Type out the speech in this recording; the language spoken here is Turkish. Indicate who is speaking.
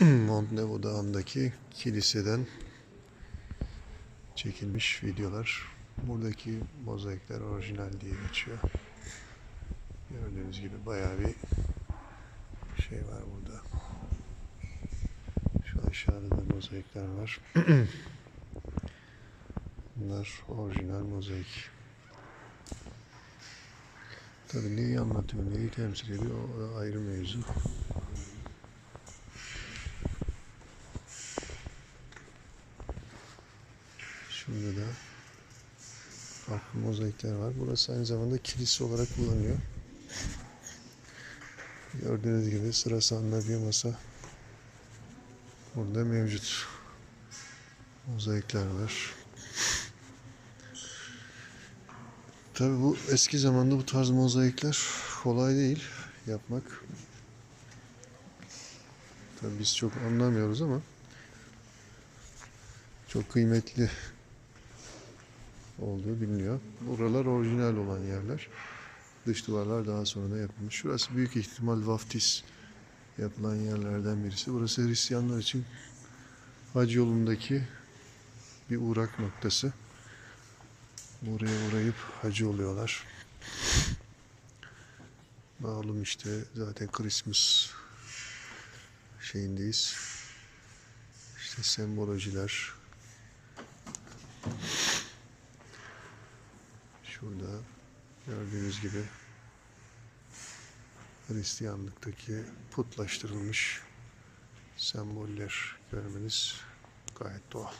Speaker 1: Mont Nevo Dağı'ndaki kiliseden çekilmiş videolar. Buradaki mozaikler orijinal diye geçiyor. Gördüğünüz gibi bayağı bir şey var burada. Şu aşağıda da mozaikler var. Bunlar orijinal mozaik. Tabii neyi anlatıyor, neyi temsil ediyor o ayrı mevzu. Şurada da farklı mozaikler var. Burası aynı zamanda kilise olarak kullanılıyor. Gördüğünüz gibi sıra sahanda bir masa burada mevcut. Mozaikler var. Tabi bu eski zamanda bu tarz mozaikler kolay değil yapmak. Tabi biz çok anlamıyoruz ama çok kıymetli olduğu biliniyor. Buralar orijinal olan yerler. Dış duvarlar daha sonra da yapılmış. Şurası büyük ihtimal vaftiz yapılan yerlerden birisi. Burası Hristiyanlar için hac yolundaki bir uğrak noktası. Buraya uğrayıp hacı oluyorlar. Malum işte zaten Christmas şeyindeyiz. İşte sembolojiler. Şurada gördüğünüz gibi Hristiyanlıktaki putlaştırılmış semboller görmeniz gayet doğal.